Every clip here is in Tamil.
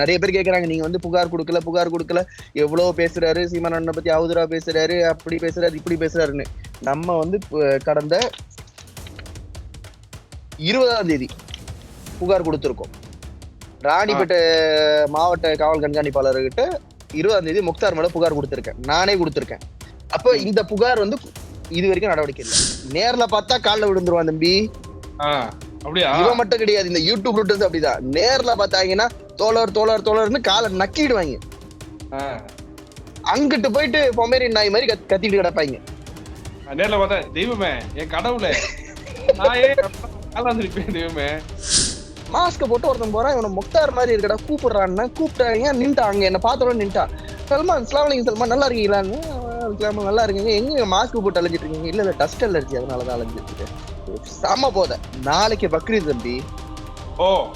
நிறைய பேர் கேக்குறாங்க நீங்க வந்து புகார் கொடுக்கல புகார் கொடுக்கல. எவ்வளவு பேசுறாரு சீமான் அண்ணனை பத்தி அவதூறா பேசுறாரு அப்படி பேசுறாரு இப்படி பேசுறாருன்னு. நம்ம வந்து கடந்த இருபதாம் தேதி புகார் கொடுத்திருக்கோம். ராணிப்பேட்டை மாவட்ட காவல் கண்காணிப்பாளர்கிட்ட இருபதாம் தேதி முக்தார் மேல புகார் கொடுத்திருக்கேன். நானே கொடுத்திருக்கேன். அப்ப இந்த புகார் வந்து இது வரைக்கும் நடவடிக்கை இல்லை. நேர்ல பார்த்தா கால்ல விழுந்துருவான் தம்பி. அப்படியா? இவன் மட்டும் கிடையாது இந்த யூடியூப் அப்படிதான். நேர்ல பார்த்தாங்கன்னா தோழர் தோழர் தோழர்னு காலை நக்கிடுவாங்க. அங்கிட்டு போயிட்டு பொமேரியன் நாய் மாதிரி கத்- கத்திட்டு கிடப்பாங்க. நேர்ல பார்த்தேன் தெய்வமே என் கடவுளே. காலாந்திருப்பேன் தெய்வமே? மாஸ்க போட்டு ஒருத்தன் போறான் இவனை முக்தார் மாதிரி இருக்கடா கூப்பிடுறான்னு கூப்பிட்டாங்க நின்ட்டாங்க என்ன பார்த்தோட நின்ட்டான் சல்மான் வலைக்கம் சல்மான் நல்லா இருக்கீங்களான்னு "அஸ்ஸலாமு, நல்லா இருக்கீங்க. எங்க மாஸ்க் போட்டு அலைஞ்சிட்டு இருக்கீங்க? இல்ல இல்ல டஸ்ட் அலர்ஜி அதனாலதான் அலைஞ்சிட்டு இருக்கேன். செம போத. நாளைக்கு பக்ரீத் தம்பி. ஓ.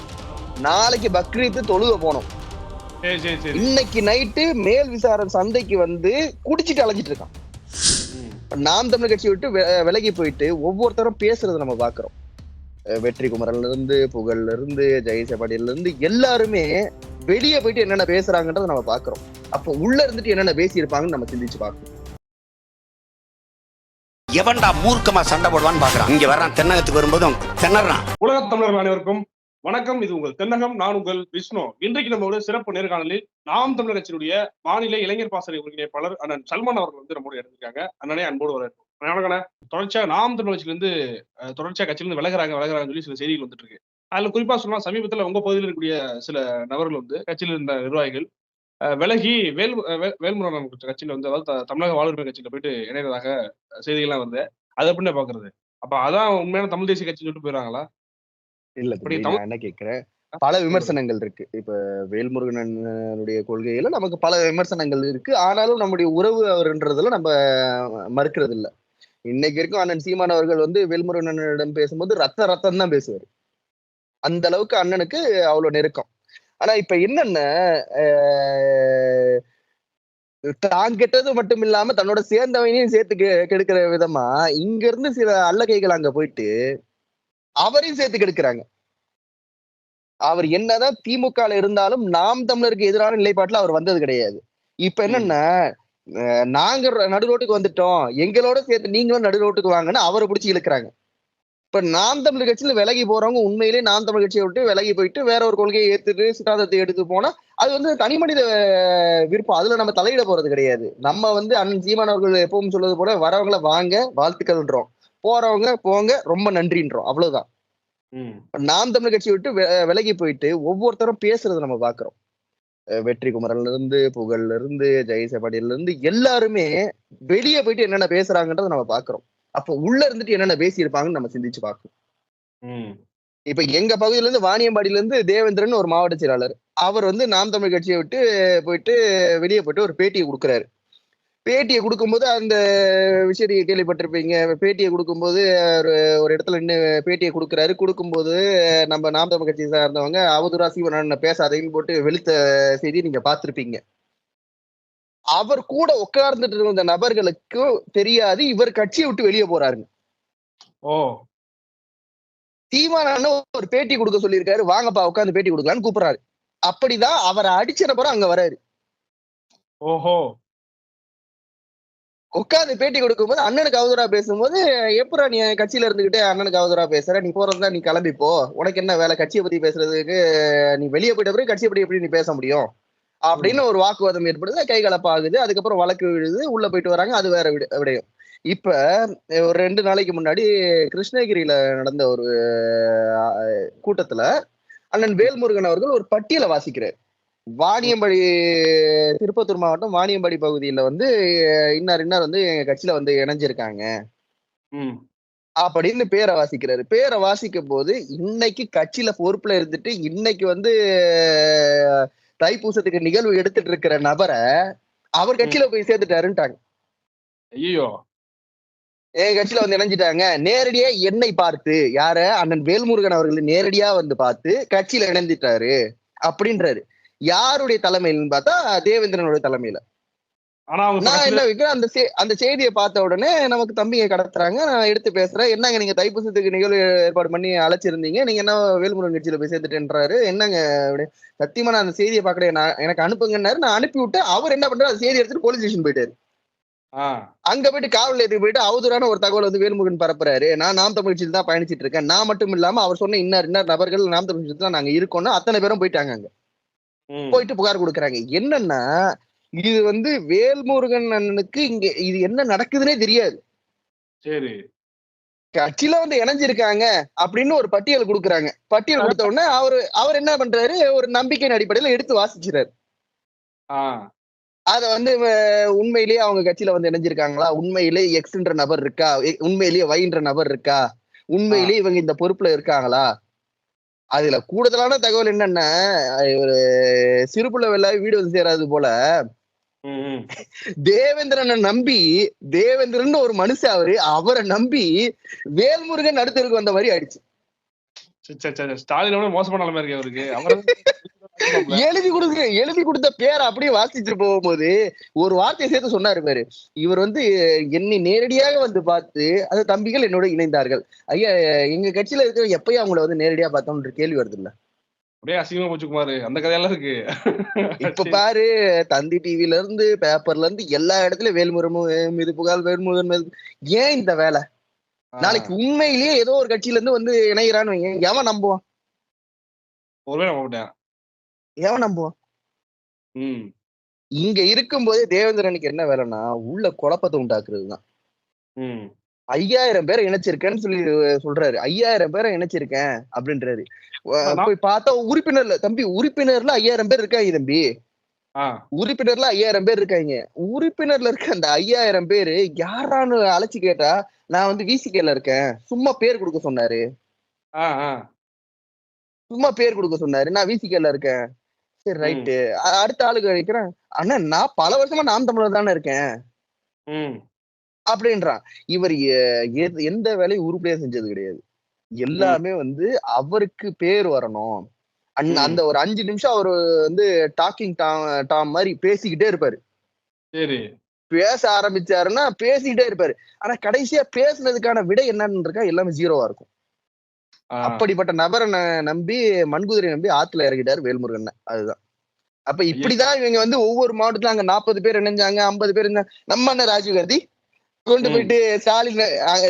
நாளைக்கு பக்ரீத் தொழுக போனோம். சரி சரி சரி. இன்னைக்கு நைட்டு மேல் விசாரணை சந்தைக்கு வந்து குடிச்சிட்டு அலைஞ்சிட்டு இருக்கான். நாம் தமிழ் கட்சி விட்டு வெ- விலகி போயிட்டு ஒவ்வொருத்தரும் பேசுறதை நம்ம பாக்குறோம் வெற்றி குமரன்ல இருந்து புகழ்ல இருந்து ஜெயசபாடியில இருந்து எல்லாருமே வெளியே போயிட்டு என்னென்ன பேசுறாங்கன்றத நம்ம பாக்குறோம் அப்ப உள்ள இருந்துட்டு என்னென்ன பேசி இருப்பாங்கன்னு நம்ம சிந்திச்சு பார்க்கணும் எவன்டா மூர்க்கமா சண்டை போடுவான்னு பாக்குறான் இங்க வர்றான் தென்னகத்துக்கு வரும்போதும் திணறான். உலகத் தமிழர்கள் அனைவருக்கும் வணக்கம் இது உங்கள் தென்னகம் நான் உங்கள் விஷ்ணு. இன்றைக்கு நம்மளோட சிறப்பு நேர்காணலில் நாம் தமிழர் கட்சியினுடைய மாநில இளைஞர் பாசறை ஒருங்கிணைப்பாளர் அண்ணன் சல்மான் அவர்கள் வந்து நம்மளோட எடுத்திருக்காங்க அண்ணனே அன்போடு வரவேற்போம் வணக்கண்ணே. தொடர்ச்சியா நாம் தமிழர் கட்சியிலிருந்து அஹ், தொடர்ச்சியா கட்சியிலிருந்து விலகுறாங்க விலகுறாங்கன்னு சொல்லி சில செய்திகள் வந்துட்டு இருக்கு அதுல குறிப்பா சொன்னா சமீபத்துல உங்க பகுதியில் இருக்கக்கூடிய சில நபர்கள் வந்து கட்சியில் இருந்த நிர்வாகிகள் விலகி வேல் வேல்முருகன் கட்சியில வந்து அதாவது தமிழக வாழ்வுரிமை கட்சியில போயிட்டு இணையதாக செய்திகள்லாம் வந்து அதை எப்படி பாக்குறது? அப்ப அதான் உண்மையான தமிழ் தேசிய கட்சின்னு சொல்லிட்டு போயிடறாங்களா? இல்ல நான் என்ன கேக்குறேன் பல விமர்சனங்கள் இருக்கு. இப்ப வேல்முருகனுடைய கொள்கையில நமக்கு பல விமர்சனங்கள் இருக்கு. ஆனாலும் நம்முடைய உறவு அவர்ன்றதுல நம்ம மறுக்கிறது இல்ல இன்னைக்கு வரைக்கும் அண்ணன் சீமான் அவர்கள் வந்து வேல்முருகனிடம் பேசும்போது ரத்த ரத்தம் தான் பேசுவாரு. அந்த அளவுக்கு அண்ணனுக்கு அவ்வளவு நெருக்கம். ஆனா இப்ப என்னன்னா ஆஹ், தான் கெட்டது மட்டும் இல்லாம தன்னோட சேர்ந்தவனையும் சேர்த்து கெடுக்கிற விதமா இங்க இருந்து சில அல்லகைகள் அங்க போயிட்டு அவரையும் சேர்த்து கெடுக்கிறாங்க. அவர் என்னதான் திமுக இருந்தாலும் நாம் தமிழருக்கு எதிரான நிலைப்பாட்டுல அவர் வந்தது கிடையாது. இப்ப என்னன்னா நாங்க நடு ரோட்டுக்கு வந்துட்டோம். எங்களோட சேர்த்து நீங்களும் நடு ரோட்டுக்கு வாங்கன்னு அவரை பிடிச்சி இழுக்கிறாங்க. இப்ப நாம் தமிழர் கட்சியில விலகி போறவங்க உண்மையிலேயே நாம் தமிழ் கட்சியை விட்டு விலகி போயிட்டு வேற ஒரு கொள்கையை ஏத்துட்டு சித்தாந்தத்தை எடுத்து போனா அது வந்து தனி மனித விருப்பம். அதுல நம்ம தலையிட போறது கிடையாது. நம்ம வந்து அண்ணன் சீமான் அவர்கள் எப்பவும் சொல்வது போல வரவங்கள வாங்க வாழ்த்துக்கள்ன்றோம். போறவங்க போங்க ரொம்ப நன்றின்றோம். அவ்வளவுதான். நாம் தமிழ் கட்சி விட்டு விலகி போயிட்டு ஒவ்வொருத்தரும் பேசுறதை நம்ம பாக்குறோம். வெற்றி குமரன்ல இருந்து புகழ்ல இருந்து ஜெயசபாடியில இருந்து எல்லாருமே வெளியே போயிட்டு என்னென்ன பேசுறாங்கன்றத நம்ம பாக்குறோம். அப்ப உள்ள இருந்துட்டு என்னென்ன பேசி இருப்பாங்கன்னு நம்ம சிந்திச்சு பார்க்கணும் இப்ப எங்க பகுதியில இருந்து வாணியம்பாடியில இருந்து தேவேந்திரன் ஒரு மாவட்ட செயலாளர். அவர் வந்து நாம் தமிழ் கட்சியை விட்டு போயிட்டு வெளியே போயிட்டு ஒரு பேட்டியை கொடுக்குறாரு. பேட்டியை கொடுக்கும்போது அந்த விஷயத்தை கேள்விப்பட்டிருப்பீங்க. பேட்டியை கொடுக்கும்போது ஒரு ஒரு இடத்துல நின்று பேட்டியை கொடுக்குறாரு. கொடுக்கும்போது நம்ம நாம் தமிழ் கட்சியை சார்ந்தவங்க அவதூறா சீவன பேசாதீங்கன்னு போட்டு வெளுத்த செய்தி நீங்க பார்த்திருப்பீங்க. அவர் கூட உட்கார்ந்துட்டு இருந்த நபர்களுக்கு தெரியாது. இவர் கட்சியை விட்டு வெளியே போறாருங்க. ஓ. அண்ணன் ஒரு பேட்டி கொடுக்க சொல்லியிருக்காரு. வாங்கப்பா உட்காந்து பேட்டி கொடுக்கலான்னு கூப்பிடுறாரு. அப்படிதான் அவரை அடிச்ச நபரும் அங்க வராரு. ஓஹோ. உட்காந்து பேட்டி கொடுக்கும்போது அண்ணனுக்கு அவதூறா பேசும்போது எப்படா நீ கட்சியில இருந்துகிட்டே அண்ணனுக்கு அவதூறா பேசுற? நீ போறதுதான் நீ கிளம்பிப்போ உனக்கு என்ன வேலை? கட்சியை பத்தி பேசுறதுக்கு நீ வெளியே போயிட்ட பிறகு கட்சியை பத்தி எப்படி நீ பேச முடியும்? அப்படின்னு ஒரு வாக்குவாதம் ஏற்படுது. கை கலப்பாகுது. அதுக்கப்புறம் வழக்கு விழுது. உள்ள போயிட்டு வராங்க. அது வேற விட- இப்ப ஒரு ரெண்டு நாளைக்கு முன்னாடி கிருஷ்ணகிரியில நடந்த ஒரு கூட்டத்துல அண்ணன் வேல்முருகன் அவர்கள் ஒரு பட்டியலை வாசிக்கிறார். வாணியம்பாடி திருப்பத்தூர் மாவட்டம் வாணியம்பாடி பகுதியில வந்து இன்னார் இன்னார் வந்து எங்க கட்சியில வந்து இணைஞ்சிருக்காங்க. அப்படின்னு பேரை வாசிக்கிறாரு. பேரை வாசிக்கும் போது இன்னைக்கு கட்சியில பொறுப்புல இருந்துட்டு இன்னைக்கு வந்து தைப்பூசத்துக்கு நிகழ்வு எடுத்துட்டு இருக்கிற நபரை அவர் கட்சியில போய் சேர்த்துட்டாருன்ட்டாங்க. ஐயோ என் கட்சியில வந்து இணைஞ்சிட்டாங்க. நேரடியா என்னை பார்த்து யார? அண்ணன் வேல்முருகன் அவர்கள் நேரடியா வந்து பார்த்து கட்சியில இணைஞ்சிட்டாரு அப்படின்றாரு. யாருடைய தலைமையில்னு பார்த்தா தேவேந்திரனுடைய தலைமையில. நான் என்ன வைக்கிறேன் அந்த அந்த செய்தியை பார்த்த உடனே நமக்கு தம்பிங்க கடத்துறாங்க. நான் எடுத்து பேசுறேன். என்னங்க நீங்க தைப்பூசத்துக்கு நிகழ்வு ஏற்பாடு பண்ணி அழைச்சிருந்தீங்க? நீங்க என்ன வேல்முருகன் கட்சியில போய் சேர்த்துட்டேன்றாரு? என்னங்க சத்தியமா நான் அந்த செய்தியை பார்க்கல நான் எனக்கு அனுப்புங்கன்னாரு. நான் அனுப்பி விட்டு அவர் என்ன பண்றாரு? அந்த செய்தி எடுத்துட்டு போலீஸ் ஸ்டேஷன் போயிட்டாரு. ஆஹ் அங்க போயிட்டு காவல் நிலையத்துக்கு போயிட்டு அவதூறான ஒரு தகவல் வந்து வேல்முருகன் பரப்புறாரு. நான் நாம் தமிழ் கட்சியில் தான் பயணிச்சிட்டு இருக்கேன். நான் மட்டும் இல்லாம அவர் சொன்ன இன்னர் இன்னர் நபர்கள் நாம் தமிழ் கட்சியில் தான் நாங்க இருக்கோம்னு அத்தனை பேரும் போயிட்டாங்க அங்க. போயிட்டு புகார் கொடுக்குறாங்க. என்னன்னா இது வந்து வேல்முருகன் அண்ணனுக்கு இங்க இது என்ன நடக்குதுன்னே தெரியாது. சரி. கட்சியில வந்து இணைஞ்சிருக்காங்க அப்படின்னு ஒரு பட்டியல் கொடுக்குறாங்க. பட்டியல் கொடுத்த உடனே அவர் அவர் என்ன பண்றாரு? ஒரு நம்பிக்கையின் அடிப்படையில எடுத்து வாசிச்சுறாரு ஆஹ் அத வந்து உண்மையிலேயே அவங்க கட்சியில வந்து இணைஞ்சிருக்காங்களா? உண்மையிலேயே எக்ஸ்ன்ற நபர் இருக்கா? உண்மையிலேயே வைன்ற நபர் இருக்கா? உண்மையிலேயே இவங்க இந்த பொறுப்புல இருக்காங்களா? அதுல கூடுதலான தகவல் என்னன்னா ஒரு சிறுபுள்ள வெள்ள வீடு வந்து சேராது போல. தேவேந்திரனை நம்பி தேவேந்திரன் ஒரு மனுஷன் அவரு அவரை நம்பி வேல்முருகன் நடுத்தருக்கு வந்த மாதிரி ஆயிடுச்சு சரி, சரி, சரி. ஸ்டாலினை விட மோசமான நிலைமை இருக்கு அவருக்கு. அவர் எழுதி கொடுக்க எழுதி கொடுத்த பேரை அப்படியே வாசிச்சுட்டு போகும்போது ஒரு வார்த்தையை சேர்த்து சொன்னாரு பாரு. இவர் வந்து என்னை நேரடியாக வந்து பார்த்து அந்த தம்பிகள் என்னோட இணைந்தார்கள். ஐயா எங்க கட்சியில இருக்கிற எப்பயும் அவங்கள வந்து நேரடியா பார்த்தோம்ன்ற கேள்வி வருது இல்ல அப்படியே அசிங்கமா போச்சு குமாரு. அந்த கதையெல்லாம் இருக்கு. இப்ப பாரு தந்தி டிவில இருந்து பேப்பர்ல இருந்து எல்லா இடத்துலயும் வேல்முருகன் மீது புகார் வேல்முருகன் மீது ஏன் இந்த வேலை? நாளைக்கு உண்மையிலேயே ஏதோ ஒரு கட்சியில இருந்து வந்து இணைகிறான்னு வைங்க, எவன் நம்புவான்? ஒருவே நம்ப எவன் நம்புவான்? இங்க இருக்கும்போதே தேவேந்திரனுக்கு என்ன வேலைன்னா உள்ள குழப்பத்தை உண்டாக்குறது தான் ஐயாயிரம் பேரை இணைச்சிருக்கேன்னு சொல்லி சொல்றாரு. ஐயாயிரம் பேரை இணைச்சிருக்கேன் அப்படின்றாரு. போய் பார்த்தா உறுப்பினர்ல தம்பி உறுப்பினர்ல ஐயாயிரம் பேர் இருக்காங்க தம்பி. உறுப்பினர்ல ஐயாயிரம் பேர் இருக்காங்க உறுப்பினர்ல இருக்க அந்த ஐயாயிரம் பேரு யாரான்னு அழைச்சு கேட்டா நான் வந்து விசிகேல இருக்கேன். சும்மா பேர் கொடுக்க சொன்னாரு. சும்மா பேர் கொடுக்க சொன்னாரு. நான் விசிகேல இருக்கேன். சரி ரைட்டு. அடுத்த ஆளுக்கு அழைக்கிறேன் அண்ணா நான் பல வருஷமா நாம் தமிழர் தானே இருக்கேன். அப்படின்றான். இவர் எந்த வேலையும் உருப்படியா செஞ்சது கிடையாது. எல்லாமே வந்து அவருக்கு பேர் வரணும். அந்த ஒரு அஞ்சு நிமிஷம் அவரு வந்து டாக்கிங் டாம் டாம் மாதிரி பேசிக்கிட்டே இருப்பாரு. சரி. பேச ஆரம்பிச்சாருன்னா பேசிக்கிட்டே இருப்பாரு. ஆனா கடைசியா பேசுனதுக்கான விடை என்னன்னு இருக்கா? எல்லாமே ஜீரோவா இருக்கும். அப்படிப்பட்ட நபரை நம்பி மண்குதிரை நம்பி ஆத்துல இறங்கிட்டாரு வேல்முருகன். அதுதான். அப்ப இப்படிதான் இவங்க வந்து ஒவ்வொரு மாவட்டத்துல அங்க நாற்பது பேர் இணைஞ்சாங்க ஐம்பது பேர் இருந்தாங்க. நம்ம அண்ணன் ராஜீவ் காந்தி கொண்டு. போயிட்டு ஸ்டாலின்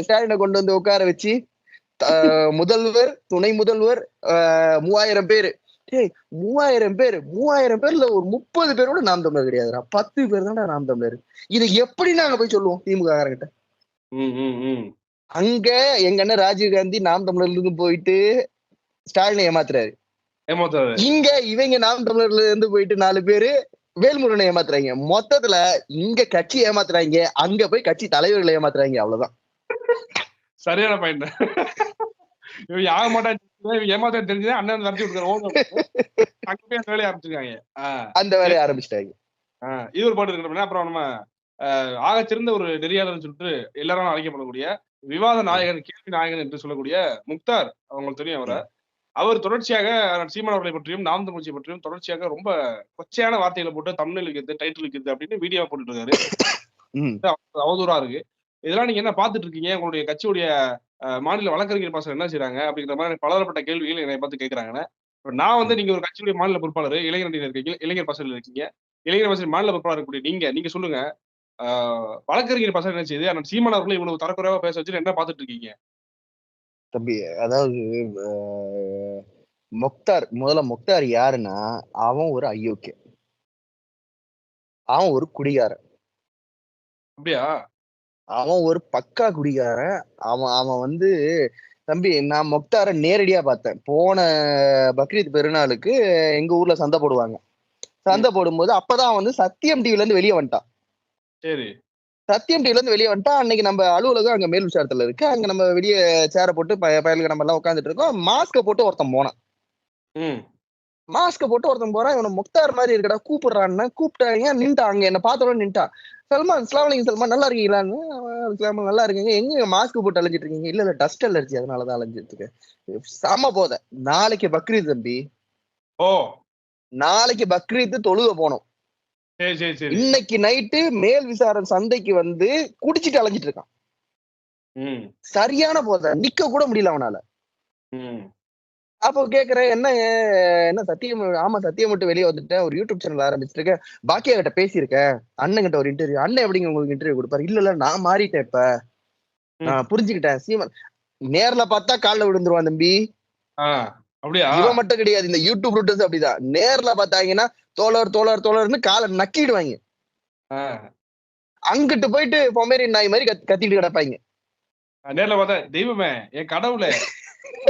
ஸ்டாலினை கொண்டு வந்து உட்கார வச்சு முதல்வர் துணை முதல்வர் மூவாயிரம் பேரு. ஏய் மூவாயிரம் பேர். மூவாயிரம் பேர்ல ஒரு முப்பது பேரோட நாம் தமிழர் கிடையாதுடா. பத்து பேர் தான்டா நாம் தமிழர். இதை எப்படி நாங்க போய் சொல்லுவோம் திமுக காரங்கிட்ட? அங்க எங்க அண்ணன் ராஜீவ் காந்தி நாம் தமிழர்ல இருந்து போயிட்டு ஸ்டாலினை ஏமாத்துறாரு. இங்க இவங்க நாம் தமிழர்ல இருந்து போயிட்டு நாலு பேரு வேல்முருகனை ஏமாத்துறாங்க. மொத்தத்துல இங்க கட்சி ஏமாத்துறாங்க. அங்க போய் கட்சி தலைவர்களை ஏமாத்துறாங்க. அவ்வளவுதான். சரியான பாயிண்ட் இவன் யாக மாட்டான் ஏமாத்த தெரிஞ்சதே அண்ணன் நடத்தி போய் அந்த வேலையை ஆரம்பிச்சிருக்காங்க. அந்த வேலையை ஆரம்பிச்சிட்டாங்க. இது ஒரு பாட்டு இருக்கு அப்படின்னா அப்புறம் நம்ம ஆகச்சிறந்த ஒரு நெறியாளர்னு சொல்லிட்டு எல்லாரும் அழைக்கப்படக்கூடிய விவாத நாயகன் கேள்வி நாயகன் என்று சொல்லக்கூடிய முக்தார் அவங்களுக்கு தெரியும் அவரை. அவர் தொடர்ச்சியாக சீமான் அவர்களை பற்றியும் நாம் தமிழ்ச்சி பற்றியும் தொடர்ச்சியாக ரொம்ப கொச்சையான வார்த்தைகளை போட்டு தமிழ் இருக்குது டைட்டில் இருக்குது அப்படின்னு வீடியோ போட்டுட்டு இருக்காரு. அவதூறா இருக்கு. இதெல்லாம் நீங்க என்ன பாத்துட்டு இருக்கீங்க உங்களுடைய கட்சியுடைய மாநில வழக்கறிஞர் பாசம் என்ன செய்றாங்க? அப்படிங்கிற மாதிரி பலதரப்பட்ட கேள்விகள் என்னை பார்த்து கேட்கறாங்க இப்ப நான் வந்து நீங்க ஒரு கட்சியுடைய மாநில பொறுப்பாளர் இளைஞர் இருக்கீங்க இளைஞர் பாசல் இருக்கீங்க. இளைஞர் பாசல் மாநில பொறுப்பாளர் இருக்கக்கூடிய நீங்க நீங்க சொல்லுங்க. வழக்கறிஞர் பாசம் என்ன செய்யுது ஆனால் சீமான் அவர்களை இவ்வளவு தரக்குறைவா பேச வச்சு என்ன பாத்துட்டு இருக்கீங்க தம்பி அதாவது முக்தார் முதல்ல முக்தார் யாருன்னா அவன் ஒரு அயோக்கிய அவன் ஒரு குடிகாரன். அப்படியா? அவன் ஒரு பக்கா குடிகாரன். அவன் அவன் வந்து தம்பி நான் முக்தாரை நேரடியா பார்த்தேன். போன பக்ரீத் பெருநாளுக்கு எங்க ஊர்ல சந்தை போடுவாங்க. சந்தை போடும்போது அப்பதான் வந்து சத்தியம் டிவில இருந்து வெளியே வந்துட்டான். சரி. சத்தியம் டிவில இருந்து வெளியே வந்துட்டான். அன்னைக்கு நம்ம அலுவலகம் அங்க மேல் விசாரத்துல இருக்கு. அங்க நம்ம வெளியே சேரை போட்டு பய- பயலுக்கு நம்ம எல்லாம் உட்காந்துட்டு இருக்கோம். மாஸ்க போட்டு ஒருத்தன் போனான். ம். மாஸ்க போட்டு ஒருத்தன் போறான் இவனை முக்தார் மாதிரி இருக்கடா கூப்பிடுறான்னு கூப்பிட்டாங்க நின்ட்டான் அங்க என்ன பார்த்தோன்னு நின்ட்டான் சல்மான் அஸ்லாம் வலைக்கும் சல்மான் நல்லா இருக்கீங்களான்னு "சல்மான், நல்லா இருக்கீங்க. எங்க மாஸ்க் போட்டு அலைஞ்சிட்டு இருக்கீங்க? இல்ல இல்ல டஸ்ட் அலர்ஜி அதனாலதான் அலைஞ்சிட்டு இருக்கேன். செம போத. நாளைக்கு பக்ரீத் தம்பி. ஓ. நாளைக்கு பக்ரீத் தொழுக போனோம் இன்னைக்கு நைட்டு மேல் விசாரணை சந்தைக்கு வந்து குடிச்சிட்டு அலைஞ்சிட்டு இருக்கான். சரியான போதை. நிக்க கூட முடியல அவனால. அப்போ கேக்குறேன் என்ன என்ன சத்தியம் ஆமா சத்தியம் மட்டும் வெளியே வந்துட்டேன். ஒரு யூடியூப் சேனல் ஆரம்பிச்சிருக்கேன். பாக்கியா கிட்ட பேசியிருக்கேன். அண்ணன் கிட்ட ஒரு இன்டர்வியூ அண்ணன் எப்படிங்க உங்களுக்கு இன்டர்வியூ கொடுப்பாரு? இல்ல இல்ல நான் மாறிட்டேன் இப்ப. நான் புரிஞ்சுக்கிட்டேன். சீமன் நேர்ல பார்த்தா கால்ல விழுந்துருவான் தம்பி. அப்படியா? இவன் மட்டும் கிடையாது. இந்த யூடியூப் ரூட்டர்ஸ் அப்படிதான். நேர்ல பார்த்தாங்கன்னா தோழர் தோழர் தோழர்னு காலை நக்கிடுவாங்க. அங்கிட்டு போயிட்டு பொமேரியன் நாய் மாதிரி கத்- கத்திட்டு கிடப்பாங்க. நேர்ல பார்த்தா தெய்வமே என் கடவுளே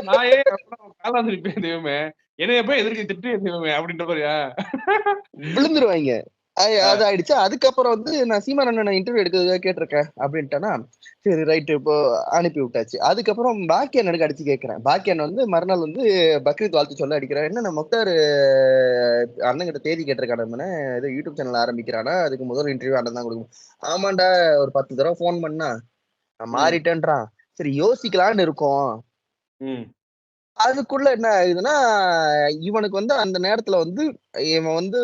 நான் ஏன் காலாந்திருப்பேன் தெய்வமே என்னைய போய் எதிர்க்க திட்டு தெய்வமே அப்படின்ற மாதிரியா? விழுந்துருவாங்க. அது- அது ஆயிடுச்சு. அதுக்கப்புறம் வந்து நான் சீமான் அண்ணன் இன்டர்வியூ எடுக்க கேட்டிருக்கேன் அப்படின்ட்டேன்னா சரி ரைட்டு இப்போ அனுப்பி விட்டாச்சு. அதுக்கப்புறம் பாக்கியன் எனக்கு அடிச்சு கேட்கிறேன். பாக்கியன் வந்து மறுநாள் வந்து பக்ரீத் வாழ்த்து சொல்ல அடிக்கிறேன் என்ன நான் மொத்தாரு அண்ணன் கிட்ட தேதி கேட்டிருக்கானே ஏதோ யூடியூப் சேனல் ஆரம்பிக்கிறானா? அதுக்கு முதல் இன்டர்வியூ அண்ணன் தான் கொடுக்கும் ஆமாண்டா ஒரு பத்து தடவை ஃபோன் பண்ணா நான் மாறிட்டேன்றான். சரி யோசிக்கலான்னு இருக்கோம். அதுக்குள்ள என்ன ஆகுதுன்னா இவனுக்கு வந்து அந்த நேரத்துல வந்து இவன் வந்து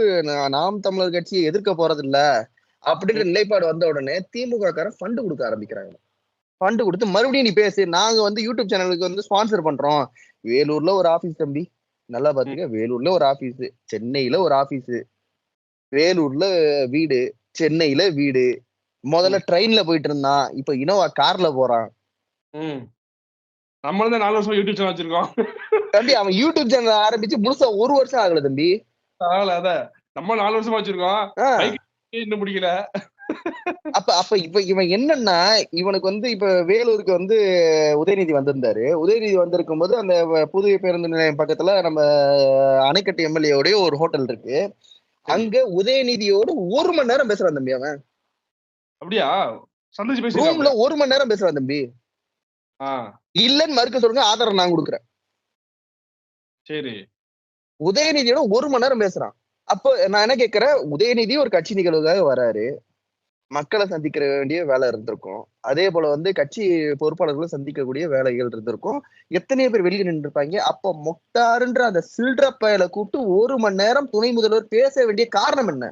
நாம் தமிழர் கட்சியை எதிர்க்க போறது இல்ல அப்படின்ற நிலைப்பாடு வந்த உடனே திமுக காரன் ஃபண்டு கொடுக்க ஆரம்பிக்கிறாங்க. ஃபண்டு கொடுத்து மறுபடியும் நீ பேசு நாங்க வந்து யூடியூப் சேனலுக்கு வந்து ஸ்பான்சர் பண்றோம். வேலூர்ல ஒரு ஆபீஸ் தம்பி. நல்லா பாத்துக்க வேலூர்ல ஒரு ஆபீஸ் சென்னையில ஒரு ஆபீஸ் வேலூர்ல வீடு சென்னையில வீடு. முதல்ல ட்ரெயின்ல போயிட்டு இருந்தான் இப்ப இனோவா கார்ல போறான். தான் நாலு வருஷம் யூடியூப் சேனல் வச்சிருக்கோம். தம்பி அவன் யூடியூப் சேனல் ஆரம்பிச்சு முழுசா ஒரு வருஷம் ஆகல தம்பி. அதனால அத. நம்ம நாலு வருஷமா வச்சிருக்கோம். இன்னும் முடிக்கல அப்ப அப்ப இப்ப இவன் என்னன்னா இவனுக்கு வந்து இப்ப வேலூருக்கு வந்து உதயநிதி வந்திருந்தாரு. உதயநிதி வந்திருக்கும் போது அந்த புதிய பேருந்து நிலையம் பக்கத்துல நம்ம அணைக்கட்டு எம்எல்ஏவுடைய ஒரு ஹோட்டல் இருக்கு. அங்க உதயநிதியோட ஒரு மணி நேரம் பேசுறான் தம்பி அவன். அப்படியா? சந்திச்சு ரூம்ல பேசி ஒரு மணி நேரம் பேசுறான் தம்பி. இல்லன்னு மறுக்க சொல்லுங்க ஆதாரம் நான் கொடுக்குறேன். சரி. உதயநிதியோட ஒரு மணி நேரம் பேசுறான். அப்போ நான் என்ன கேட்கிறேன் உதயநிதி ஒரு கட்சி நிகழ்வுக்காக வராரு. மக்களை சந்திக்கிற வேண்டிய வேலை இருந்திருக்கும். அதே போல வந்து கட்சி பொறுப்பாளர்களை சந்திக்கக்கூடிய வேலைகள் இருந்திருக்கும். எத்தனையோ பேர் வெளியே நின்று இருப்பாங்க அப்போ மொக்தாருன்ற அந்த சில்ற பயலை கூப்பிட்டு ஒரு மணி நேரம் துணை முதல்வர் பேச வேண்டிய காரணம் என்ன?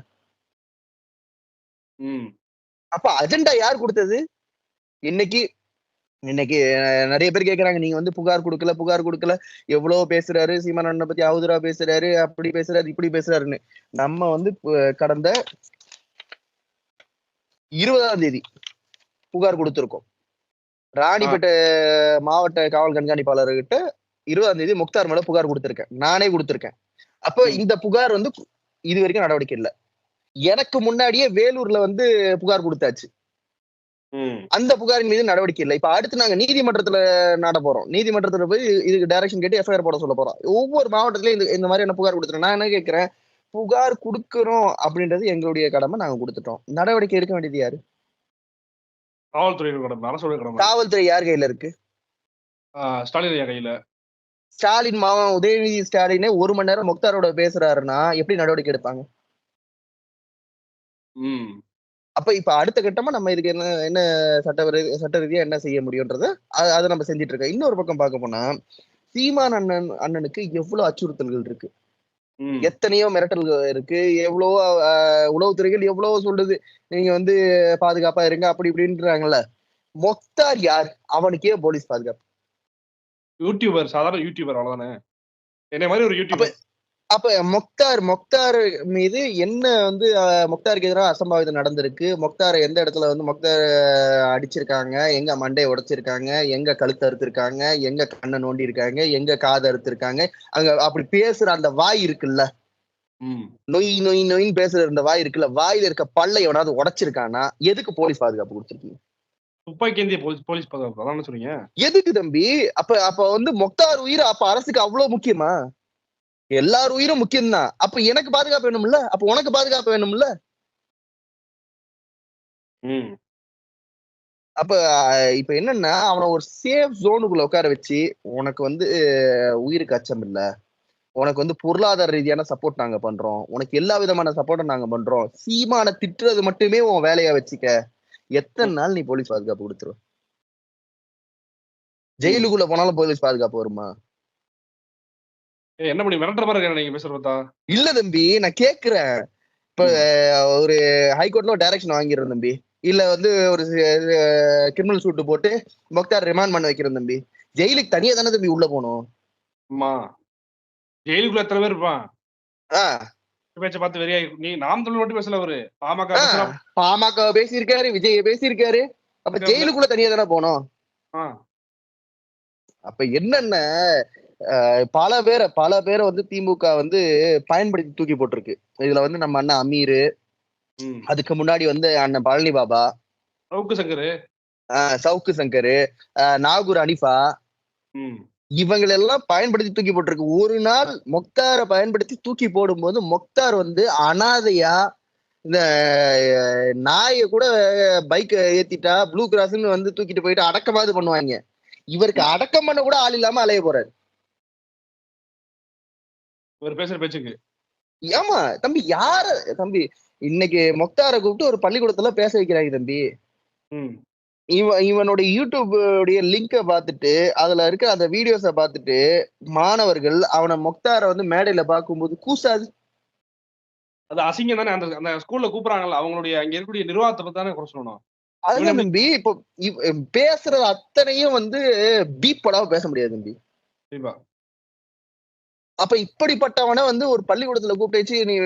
அப்ப அஜெண்டா யார் கொடுத்தது? இன்னைக்கு இன்னைக்கு நிறைய பேர் கேக்குறாங்க நீங்க வந்து புகார் கொடுக்கல புகார் கொடுக்கல. எவ்வளவு பேசுறாரு சீமான் அண்ணனை பத்தி அவதூறா பேசுறாரு அப்படி பேசுறாரு இப்படி பேசுறாருன்னு. நம்ம வந்து கடந்த இருபதாம் தேதி புகார் கொடுத்திருக்கோம். ராணிப்பேட்டை மாவட்ட காவல் கண்காணிப்பாளர்கிட்ட இருபதாம் தேதி முக்தார் மேல புகார் கொடுத்திருக்கேன். நானே கொடுத்திருக்கேன். அப்போ. இந்த புகார் வந்து இது வரைக்கும் நடவடிக்கை இல்ல. எனக்கு முன்னாடியே வேலூர்ல வந்து புகார் கொடுத்தாச்சு. அந்த புகாரின் மீது நடவடிக்கை இல்லை. இப்ப அடுத்து நாங்க நீதிமன்றத்துல நாட போறோம். நீதிமன்றத்துல போய் இதுக்கு டைரக்ஷன் கேட்டு எஃப்ஐஆர் போட சொல்ல போறோம். ஒவ்வொரு மாவட்டத்திலயும் இந்த இந்த மாதிரியான புகார் கொடுத்துருக்கோம் நான் என்ன கேட்கிறேன்? புகார் கொடுக்கறோம் அப்படின்றது எங்களுடைய கடமை. நாங்க கொடுத்துட்டோம். நடவடிக்கை எடுக்க வேண்டியது யாரு? காவல்துறை காவல்துறை யார் கையில இருக்கு? ஸ்டாலின் கையில. ஸ்டாலின் மாவன் உதயநிதி ஸ்டாலினே ஒரு மணி நேரம் முக்தாரோட பேசுறாருன்னா எப்படி நடவடிக்கை எடுப்பாங்க? அப்ப இப்ப அடுத்த கட்டமா நம்ம இதுக்கு என்ன என்ன சட்ட சட்ட ரீதியா என்ன செய்ய முடியும்ன்றத அதை நம்ம செஞ்சுட்டு இருக்கோம். இன்னொரு பக்கம் பார்க்க போனா சீமான் அண்ணன் அண்ணனுக்கு எவ்வளவு அச்சுறுத்தல்கள் இருக்கு. எத்தனையோ மிரட்டல்கள் இருக்கு. எவ்வளவோ உளவுத்துறைகள் எவ்வளவோ சொல்லுது. நீங்க வந்து பாதுகாப்பா இருங்க அப்படி இப்படின்றாங்கல்ல. மொக்தார் யார்? அவனுக்கே போலீஸ் பாதுகாப்பு. யூடியூபர் சாதாரண யூடியூபர் அவ்வளவுதானே? என்னை மாதிரி ஒரு யூடியூபர் அப்ப மொக்தார் மொக்தார் மீது என்ன வந்து மொக்தாருக்கு எதிராக அசம்பாவிதம் நடந்திருக்கு? மொக்தாரை எந்த இடத்துல வந்து மொக்தார் அடிச்சிருக்காங்க? எங்க மண்டையை உடைச்சிருக்காங்க? எங்க கழுத்து அறுத்திருக்காங்க? எங்க கண்ணை நோண்டி இருக்காங்க எங்க காது அறுத்திருக்காங்க? அங்க அப்படி பேசுற அந்த வாய் இருக்குல்ல? நொய் நொய் நொயின்னு பேசுற இந்த வாய் இருக்குல்ல? வாயில இருக்க பல்லை எவனாவது உடைச்சிருக்கானா? எதுக்கு போலீஸ் பாதுகாப்பு கொடுத்துருக்கீங்க? துப்பாக்கி போலீஸ் போலீஸ் பாதுகாப்பு சொல்றீங்க? எதுக்கு தம்பி? அப்ப அப்ப வந்து மொக்தார் உயிர் அப்ப அரசுக்கு அவ்வளவு முக்கியமா? எல்லார் உயிரும் முக்கியம்தான். அப்ப எனக்கு பாதுகாப்பு வேணும்ல? அப்ப உனக்கு பாதுகாப்பு வேணும்ல? அப்ப இப்ப என்னன்னா அவனை ஒரு சேஃப் ஜோனுக்குள்ள உட்கார வச்சு உனக்கு வந்து உயிருக்கு அச்சம் இல்ல. உனக்கு வந்து பொருளாதார ரீதியான சப்போர்ட் நாங்க பண்றோம். உனக்கு எல்லா விதமான சப்போர்ட்டும் நாங்க பண்றோம். சீமான திட்டுறது மட்டுமே உன் வேலையா வச்சுக்க. எத்தனை நாள் நீ போலீஸ் பாதுகாப்பு கொடுத்துருவ ஜெயிலுக்குள்ள போனாலும் போலீஸ் பாதுகாப்பு வருமா? என்ன பண்ணி மிரட்டுற மாதிரி நீங்க பேசுற பார்த்தா? இல்ல தம்பி நான் கேக்குறேன். இப்ப ஒரு ஹைகோர்ட்ல ஒரு டைரக்ஷன் வாங்கிடுறோம் தம்பி. இல்ல வந்து ஒரு கிரிமினல் சூட்டு போட்டு மொக்தார் ரிமாண்ட் பண்ண வைக்கிறோம் தம்பி. ஜெயிலுக்கு தனியா தானே தம்பி உள்ள போகணும். ஆமா ஜெயிலுக்குள்ள எத்தனை பேர் இருப்பான்? பேச்ச பார்த்து வெறியா நீ நாம் தமிழ் மட்டும் பேசல அவரு. பாமக பாமக பேசியிருக்காரு விஜய் பேசியிருக்காரு. அப்ப ஜெயிலுக்குள்ள தனியா தானே போனோம். அப்ப என்னென்ன? பல பேரை பல பேரை வந்து திமுக வந்து பயன்படுத்தி தூக்கி போட்டிருக்கு. இதுல வந்து நம்ம அண்ணன் அமீர். அதுக்கு முன்னாடி வந்து அண்ணன் பழனி பாபா சவுக்கு சங்கரு. சவுக்கு சங்கர் நாகூர் அனிஃபா. இவங்களெல்லாம் பயன்படுத்தி தூக்கி போட்டிருக்கு. ஒரு நாள் மொக்தாரை பயன்படுத்தி தூக்கி போடும்போது மொக்தார் வந்து அனாதையா இந்த நாயை கூட பைக் ஏத்திட்டா ப்ளூ கிராஸ்ன்னு வந்து தூக்கிட்டு போயிட்டு அடக்கமாவது பண்ணுவாங்க. இவருக்கு அடக்கம் பண்ண கூட ஆள் இல்லாம அலைய போறாரு. இவர் பேசுற பேச்சுக்கு. ஏமா தம்பி யார தம்பி இன்னைக்கு மொக்தாரை கூப்பிட்டு ஒரு பள்ளிக்கூடத்துல பேச வைக்கிறாங்க தம்பி. இவன் இவனோட யூடியூப் உடைய லிங்கை பார்த்துட்டு அதுல இருக்க அந்த வீடியோஸை பார்த்துட்டு மாணவர்கள் அவனை மொக்தாரை வந்து மேடையில பார்க்கும்போது கூசாது. அது அசிங்கம் தானே அந்த அந்த ஸ்கூல்ல கூப்பிடுறாங்கல்ல அவங்களுடைய அங்க இருக்கக்கூடிய நிர்வாகத்தை பத்தி தானே குறை சொல்லணும். அதுதான் தம்பி இப்போ பேசுறது அத்தனையும் வந்து பீப் படாம பேச முடியாது தம்பி. கண்டிப்பா. அப்ப இப்படிப்பட்டவனை வந்து ஒரு பள்ளிக்கூடத்துல கூப்பிட்டு வச்சு நீ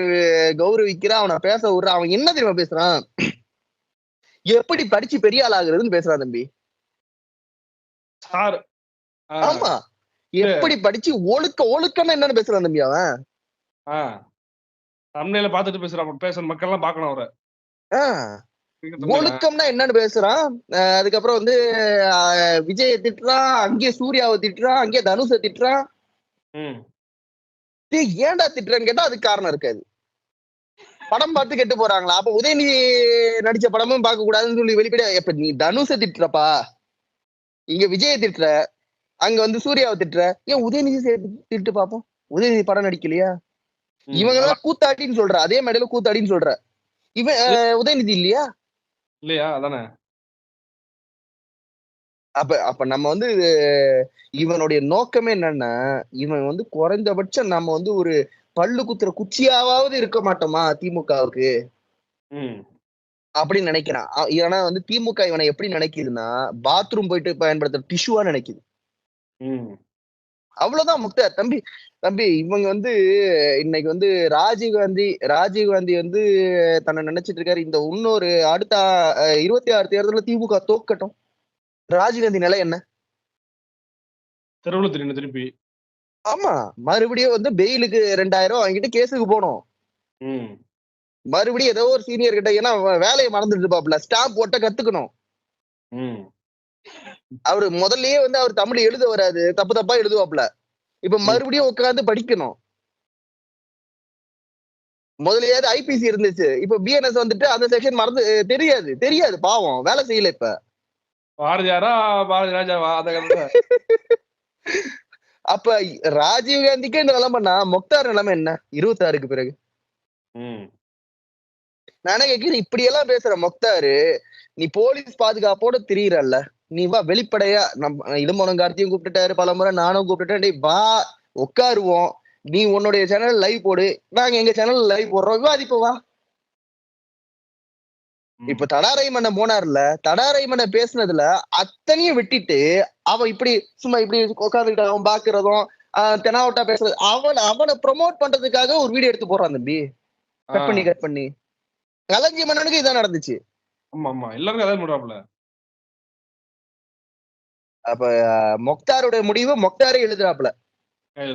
கௌரவிக்கிற அவனை பேச விடுற அவன் என்ன தெரியுமா பேசுறான்? எப்படி படிச்சு பெரிய ஆள் ஆகுறதுன்னு பேசுறான் தம்பி. ஆமா. எப்படி படிச்சு ஒழுக்க ஒழுக்கம்னா என்னன்னு பேசுறான் தம்பி அவன். thumbnail பார்த்துட்டு பேசுறான் பேசுற மக்கள் எல்லாம் பார்க்கணும் அவரை. ஒழுக்கம்னா என்னன்னு பேசுறான். அதுக்கப்புறம் வந்து விஜய திட்டுறான் அங்கே சூர்யாவை திட்டுறான் அங்கே தனுஷை திட்டுறான். டேய், ஏன்டா திட்டுறேன்னு கேட்டா அதுக்கு காரணம் இருக்காது. படம் பார்த்து கெட்டு போறாங்களா? அப்ப உதயநிதி நடிச்ச படமும் பார்க்க கூடாதுன்னு சொல்லி வெளிப்படையா இப்ப நீ தனுஷை திட்டுறப்பா? இங்க விஜய திட்டுற அங்க வந்து சூர்யாவை திட்டுற ஏன் உதயநிதி திட்டு பாப்போம்? உதயநிதி படம் நடிக்கலையா. இவங்க எல்லாம் கூத்தாடின்னு சொல்ற அதே மேடையில கூத்தாடின்னு சொல்ற. இவன் உதயநிதி இல்லையா? இல்லையா அதானே? அப்ப அப்ப நம்ம வந்து இவனுடைய நோக்கமே என்னன்னா இவன் வந்து குறைந்தபட்சம் நம்ம வந்து ஒரு பல்லு குத்துற குச்சியாவது இருக்க மாட்டோமா திமுகவுக்கு. அப்படின்னு நினைக்கிறான். ஏன்னா வந்து திமுக இவனை எப்படி நினைக்குதுன்னா பாத்ரூம் போயிட்டு பயன்படுத்துற டிஷ்யூவா நினைக்குது. ம். அவ்வளவுதான் முக்தார் தம்பி தம்பி இவங்க வந்து இன்னைக்கு வந்து ராஜீவ் காந்தி ராஜீவ் காந்தி வந்து தன்னை நினைச்சிட்டு இருக்காரு. இந்த இன்னொரு அடுத்த இருபத்தி ஆறு தேர்தல்ல திமுக தோக்கட்டும். ராஜீவ் காந்தி நிலை என்ன? தெருவுல திடீர்னு திருப்பி. ஆமா. மறுபடியும் வந்து பெயிலுக்கு ரெண்டாயிரம் வாங்கிட்டு கேஸுக்கு போனோம். மறுபடியும் ஏதோ ஒரு சீனியர் கிட்ட ஏன்னா வேலையை மறந்துட்டு இருப்பாப்ல ஸ்டாம்ப் போட்ட கத்துக்கணும். அவரு முதல்லயே வந்து அவர் தமிழ் எழுத வராது. தப்பு தப்பா எழுதுவாப்ல இப்ப மறுபடியும் உட்கார்ந்து படிக்கணும். முதலையாவது ஐபிசி இருந்துச்சு. இப்ப பிஎன்எஸ் வந்துட்டு அந்த செக்ஷன் மறந்து தெரியாது. தெரியாது. பாவம். வேலை செய்யல இப்ப. பாரதியாரா பாரதி ராஜாவா கதை அப்ப ராஜீவ் காந்திக்கே இந்த நிலைமைன்னா மொக்தார் நிலைமை என்ன? இருபத்தாறுக்கு பிறகு. ம். நானே கேட்கிறேன் இப்படி எல்லாம் பேசுற மொக்தாரு நீ போலீஸ் பாதுகாப்போட திரியறல்ல. நீ வா வெளிப்படையா நம்ம இளமோனம் கார்த்தியும் கூப்பிட்டுட்டாரு பல முறை நானும் கூப்பிட்டுட்டேன். டேய் வா உட்காருவோம். நீ உன்னுடைய சேனல் லைவ் போடு. நாங்க எங்க சேனல் லைவ் போடுறோம். விவாதிப்போம் வா. இப்ப தடாரை மன்னன் போனார்ல தடாரை பேசுனதுல அத்தனையும் விட்டுட்டு அவன் இப்படி சும்மா இப்படி உட்காந்துக்கிட்டு அவன் பாக்குறதும் தெனாவட்டா பேசுறது அவன் அவனை ப்ரோமோட் பண்றதுக்காக ஒரு வீடியோ எடுத்து போடுறான் தம்பி. கட். பண்ணி கட் பண்ணி. கலஞ்சி மன்னனுக்கு இதான் நடந்துச்சு. ஆமா ஆமா எல்லாருக்கும் அதான் பண்றாப்புல அப்ப மொக்தாருடைய முடிவு மொக்தாரே எழுதுறாப்புல.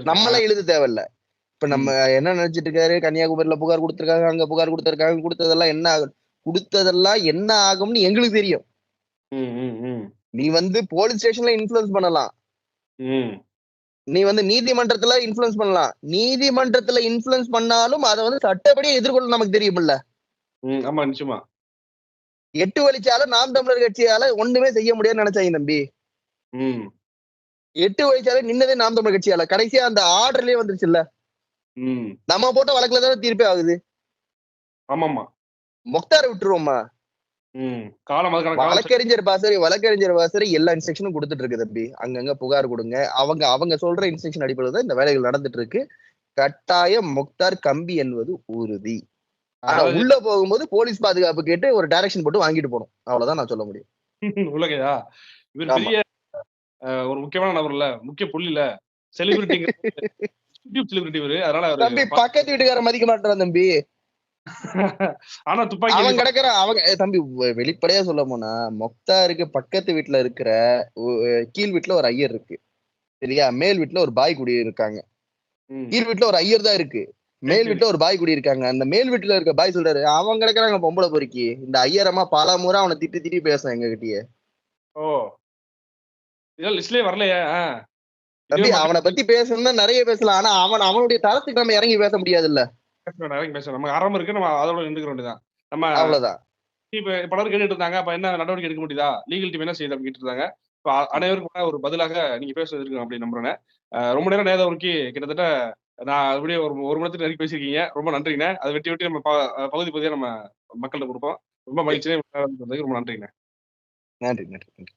நம்மள எழுத தேவையில்ல. இப்ப நம்ம என்ன நினைச்சிட்டு இருக்காரு? கன்னியாகுமரியில புகார் கொடுத்திருக்காங்க அங்க புகார் கொடுத்திருக்காங்க கொடுத்ததெல்லாம் என்ன ஆகும் கொடுத்ததெல்லாம் என்ன ஆகும்னு எங்களுக்கு தெரியும். நீ வந்து போலீஸ் ஸ்டேஷன்ல இன்ஃபுளுன்ஸ் பண்ணலாம். நீ வந்து நீதிமன்றத்துல இன்ஃபுளுன்ஸ் பண்ணலாம் நீதிமன்றத்துல இன்ஃபுளுன்ஸ் பண்ணாலும் அதை வந்து சட்டப்படி எதிர்கொள்ள நமக்கு தெரியுமில்ல ம். ஆமா நிச்சயமா எட்டு வழிச்சால நாம் தமிழர் கட்சியால ஒண்ணுமே செய்ய முடியாதுன்னு நினைச்சாங்க தம்பி. எட்டு வழிச்சால நின்னதே நாம் தமிழர் கட்சியால கடைசியா அந்த ஆர்டர்லயே வந்துருச்சுல்ல. நம்ம போட்ட வழக்குல தானே தீர்ப்பே ஆகுது ஆமாமா மொக்தாரை விட்டுருவோமா வழக்கறிஞர் பாசரி வழக்கறிஞர் பாசரி எல்லா இன்ஸ்ட்ரக்ஷனும் கொடுத்துட்டு இருக்கு தம்பி. அங்கங்க புகார் கொடுங்க. அவங்க அவங்க சொல்ற இன்ஸ்ட்ரக்ஷன் அடிப்படையில் தான் இந்த வேலைகள் நடந்துட்டு இருக்கு. கட்டாயம் முக்தார் கம்பி என்பது உறுதி. ஆனா உள்ள போகும்போது போலீஸ் பாதுகாப்பு கேட்டு ஒரு டைரக்ஷன் போட்டு வாங்கிட்டு போகணும். அவ்வளவுதான் நான் சொல்ல முடியும். உலகையா? இவர். பெரிய ஒரு முக்கியமான நபர் இல்ல. முக்கிய புள்ளி இல்ல. செலிபிரிட்டி செலிபிரிட்டி இவரு. அதனால தம்பி பக்கத்து வீட்டுக்கார மதிக்க மாட்டான் தம்பி. ஆனா துப்பாக்கி அவன் கிடக்குறான். அவங்க தம்பி வெளிப்படையா சொல்ல போனா மொக்தாருக்கு பக்கத்து வீட்டுல இருக்கிற கீழ் வீட்டுல ஒரு ஐயர் இருக்கு. சரியா? மேல் வீட்டுல ஒரு பாய் குடி இருக்காங்க. கீழ் வீட்டுல ஒரு ஐயர் தான் இருக்கு. மேல் வீட்டுல ஒரு பாய் குடி இருக்காங்க. அந்த மேல் வீட்டுல இருக்க பாய் சொல்றாரு அவன் கிடக்குறாங்க பொம்பளை பொறுக்கி. இந்த ஐயரமா பல முறை அவனை திட்டி திட்டி பேசுறான் எங்க கிட்டயே ஓ. இதெல்லாம் லிஸ்ட்லயே வரலையே. தம்பி அவனை பத்தி பேசணும்னா நிறைய பேசலாம். ஆனா அவன் அவனுடைய தரத்துக்கு நம்ம இறங்கி பேச முடியாதுல்ல. பேசணும், நம்ம அறம் இருக்கு நம்ம அதோட நின்றுக்க வேண்டியதான் நம்ம அவ்வளவுதான். இப்ப பலர் கேட்டுட்டு இருந்தாங்க அப்ப என்ன நடவடிக்கை எடுக்க முடியுதா? லீகல் டீம் என்ன செய்யுது அப்படின்னு இருந்தாங்க. இப்ப அனைவருக்கும் ஒரு பதிலாக நீங்க பேசுறது இருக்கு அப்படி நம்புறேன். ரொம்ப நேரம் நேரம் ஒருக்கி கிட்டத்தட்ட நான் அப்படியே ஒரு ஒரு மணி நேரத்துக்கு நெருக்கி பேசியிருக்கீங்க. ரொம்ப நன்றிண்ணே அதை வெட்டி வெட்டி நம்ம பகுதி பகுதியா நம்ம மக்கள்கிட்ட கொடுப்போம். ரொம்ப மகிழ்ச்சியா ரொம்ப நன்றிண்ணே நன்றி நன்றி நன்றி.